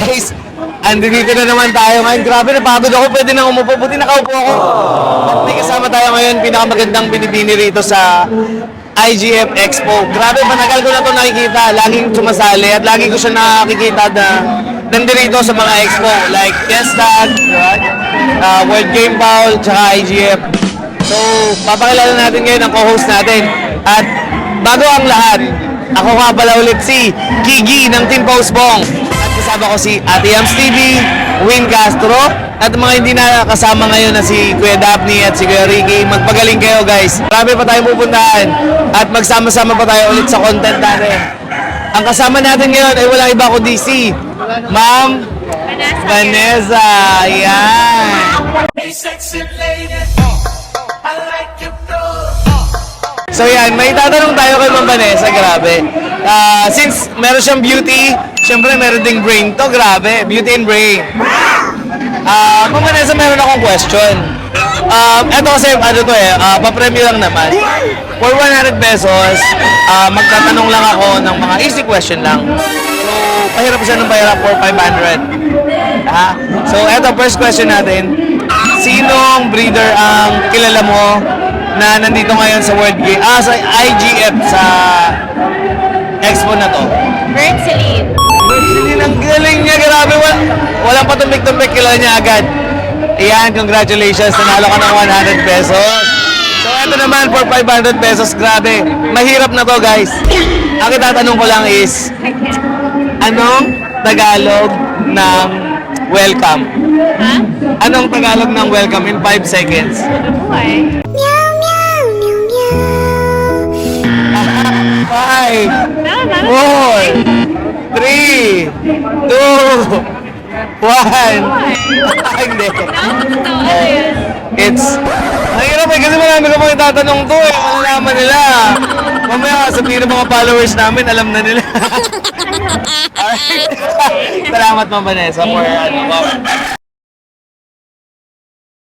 guys, andito na naman tayo ngayon. Grabe, napagod ako. Pwede na umupo. Buti nakaupo ako. May kasama tayo ngayon, pinakamagandang binibini rito sa IGF Expo. Grabe, matagal ko na ito nakikita. Laging sumasali at lagi ko siya nakikita na nandito sa mga expo. Like Fiesta, uh, World Game Bowl, tsaka IGF. So, papakilala natin ngayon ang co-host natin. At bago ang lahat, ako nga pala ulit si Kigi ng Team Postbong. Kasama ko si Ate Yams TV, Win Castro, at mga hindi na kasama ngayon na si Kuya Daphne at si Kuya Ricky. Magpagaling kayo guys. Marami pa tayong pupuntahan at magsama-sama pa tayo ulit sa content natin. Ang kasama natin ngayon ay walang iba kundi si Ma'am Vanessa. Yan. Hey, So yan, may tatanong tayo kay Ma'am Vanessa, grabe. Ah, since meron siyang beauty, syempre meron ding brain to, grabe. Beauty and brain. Ah, Ma'am Vanessa, meron akong question. Um, eto kasi, ano to eh, ah, papremyo lang naman. For 100 pesos, ah, magtatanong lang ako ng mga easy question lang. So, pahirap siya ng pahirap for 500. Ha? So, eto, first question natin. Sinong breeder ang kilala mo na nandito ngayon sa World Game, ah, sa IGF, sa expo na to? Bird Celine. Hindi ang galing niya, grabe. Wal, walang patumbik-tumbik, kilala niya agad. Iyan, congratulations, nanalo ka ng 100 pesos. So, ito naman for 500 pesos, grabe. Mahirap na to, guys. Ang itatanong ko lang is, anong Tagalog ng welcome? Ha? Anong Tagalog ng welcome in 5 seconds? Buhay. Five, four, three, two, one. Hindi. It's... Ang eh, kasi marami ko mga itatanong to eh. Malalaman nila. Mamaya sabihin ng mga followers namin, alam na nila. Salamat, Ma'am Vanessa, for ano,